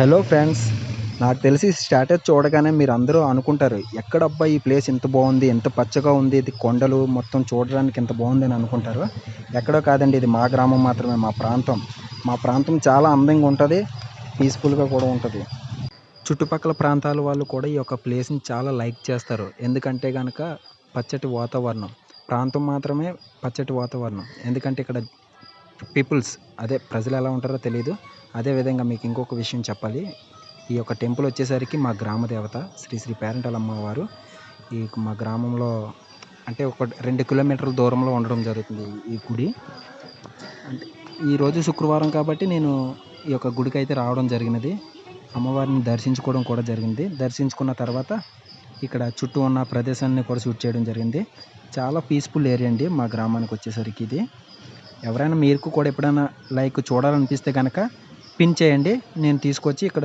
Hello friends నాకు తెలిసి status చూడగానే మీరు అందరూ అనుకుంటారు ఎక్కడబ్బా ఈ ప్లేస్ ఇంత బాగుంది ఎంత పచ్చగా ఉంది ఇది కొండలు మొత్తం చూడడానికి ఎంత బాగుంది అని అనుకుంటారు. ఎక్కడో కాదండి ఇది మా గ్రామం మాత్రమే మా ప్రాంతం. మా ప్రాంతం చాలా అందంగా ఉంటుంది పీస్ఫుల్గా కూడా ఉంటుంది. చుట్టుపక్కల ప్రాంతాల వాళ్ళు కూడా ఈ యొక్క ప్లేస్ని చాలా లైక్ చేస్తారు. ఎందుకంటే కనుక పచ్చటి వాతావరణం ప్రాంతం మాత్రమే పచ్చటి వాతావరణం. ఎందుకంటే ఇక్కడ పీపుల్స్ అదే ప్రజలు ఎలా ఉంటారో తెలియదు అదేవిధంగా మీకు ఇంకొక విషయం చెప్పాలి. ఈ యొక్క టెంపుల్ వచ్చేసరికి మా గ్రామ దేవత శ్రీ శ్రీ పేరంటల అమ్మవారు ఈ మా గ్రామంలో అంటే ఒక రెండు కిలోమీటర్ల దూరంలో ఉండడం జరుగుతుంది ఈ గుడి. అంటే ఈరోజు శుక్రవారం కాబట్టి నేను ఈ యొక్క గుడికి అయితే రావడం జరిగినది. అమ్మవారిని దర్శించుకోవడం కూడా జరిగింది. దర్శించుకున్న తర్వాత ఇక్కడ చుట్టూ ఉన్న ప్రదేశాన్ని కూడా షూట్ చేయడం జరిగింది. చాలా పీస్ఫుల్ ఏరియా అండి మా గ్రామానికి వచ్చేసరికి ఇది. ఎవరైనా మీరు కూడా ఎప్పుడైనా లైక్ చూడాలనిపిస్తే కనుక పిన్ చేయండి. నేను తీసుకొచ్చి ఇక్కడ